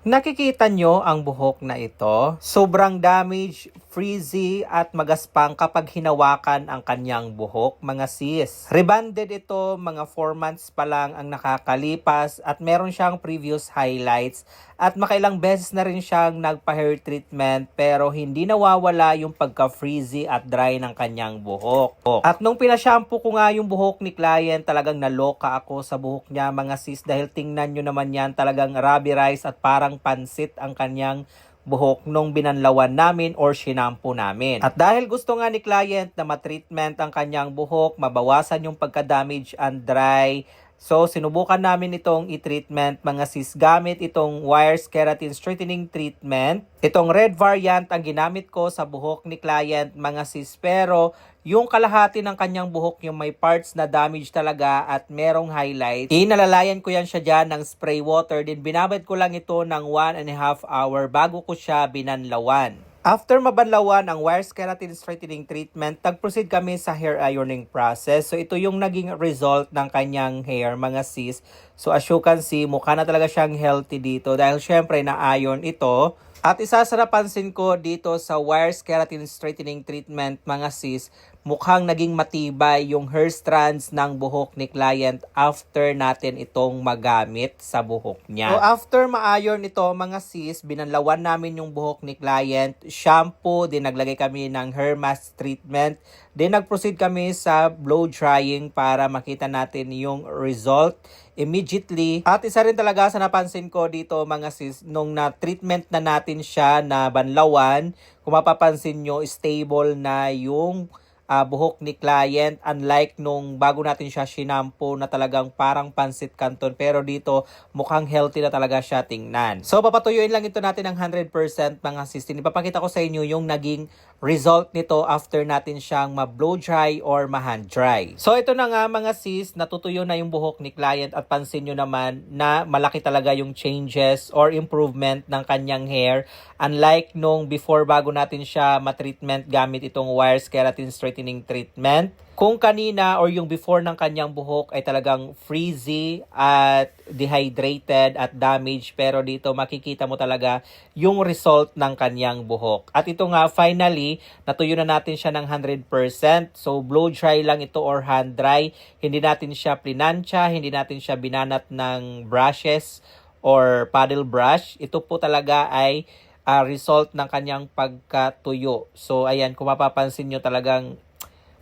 Nakikita nyo ang buhok na ito? Sobrang damage, frizzy at magaspang kapag hinawakan ang kanyang buhok, mga sis. Rebanded ito, mga 4 months pa lang ang nakakalipas at meron siyang previous highlights at makailang beses na rin siyang nagpa-hair treatment pero hindi nawawala yung pagka-frizzy at dry ng kanyang buhok. At nung pinashampoo ko nga yung buhok ni client, talagang naloka ako sa buhok niya mga sis dahil tingnan nyo naman yan talagang rubberized at parang pansit ang kanyang buhok nung binanlawan namin or shinampo namin. At dahil gusto nga ni client na matreatment ang kanyang buhok, mabawasan yung pagka-damage and dry, So, sinubukan namin itong i-treatment mga sis gamit itong Wires Keratin Straightening Treatment. Itong red variant ang ginamit ko sa buhok ni client mga sis pero yung kalahati ng kanyang buhok yung may parts na damage talaga at merong highlight. Inalalayan ko yan siya dyan ng spray water din binabad ko lang ito ng 1 and a half hour bago ko siya binanlawan. After mabanlawan ang wires keratin straightening treatment, tag-proceed kami sa hair ironing process. So ito yung naging result ng kanyang hair, mga sis. So as you can see, mukha na talaga siyang healthy dito dahil syempre na-iron ito. At isa sa napansin ko dito sa wires keratin straightening treatment, mga sis, mukhang naging matibay yung hair strands ng buhok ni client after natin itong magamit sa buhok niya. So after ma-iron ito, mga sis, binanlawan namin yung buhok ni client, shampoo, din naglagay kami ng hair mask treatment, Then nag-proceed kami sa blow drying para makita natin yung result immediately. At isa rin talaga sa napansin ko dito mga sis, nung na-treatment na natin siya na banlawan, kung mapapansin nyo, stable na yung uh, buhok ni client unlike nung bago natin siya shinampo na talagang parang pansit canton pero dito mukhang healthy na talaga siya tingnan. So papatuyuin lang ito natin ng 100% mga sis. Ipapakita ko sa inyo yung naging result nito after natin siyang ma-blow dry or ma-hand dry. So ito na nga mga sis, natutuyo na yung buhok ni client at pansin nyo naman na malaki talaga yung changes or improvement ng kanyang hair. Unlike nung before bago natin siya ma-treatment gamit itong wires keratin straightening treatment. Kung kanina or yung before ng kanyang buhok ay talagang frizzy at dehydrated at damaged pero dito makikita mo talaga yung result ng kanyang buhok. At ito nga finally natuyo na natin siya ng 100%. So blow dry lang ito or hand dry. Hindi natin siya plinansya, hindi natin siya binanat ng brushes or paddle brush. Ito po talaga ay uh, result ng kanyang pagkatuyo. So ayan, kung mapapansin nyo talagang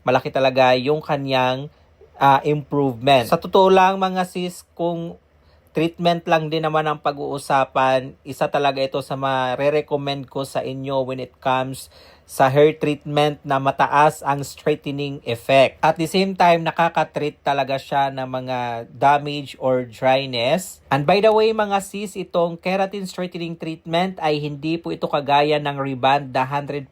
malaki talaga yung kanyang uh, improvement. Sa totoo lang mga sis, kung treatment lang din naman ang pag-uusapan, isa talaga ito sa ma-recommend ko sa inyo when it comes sa hair treatment na mataas ang straightening effect. At the same time, nakaka-treat talaga siya ng mga damage or dryness. And by the way mga sis, itong keratin straightening treatment ay hindi po ito kagaya ng reband na 100%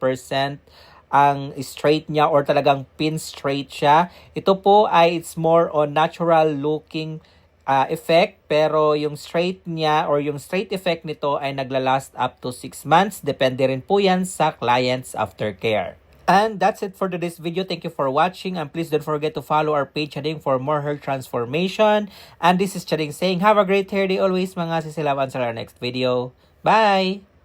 ang straight niya or talagang pin straight siya. Ito po ay it's more on natural looking uh, effect pero yung straight niya or yung straight effect nito ay naglalast up to 6 months. Depende rin po yan sa client's aftercare. And that's it for today's video. Thank you for watching and please don't forget to follow our page Chading for more hair transformation. And this is Chading saying have a great hair day always mga sisilaban sa our next video. Bye!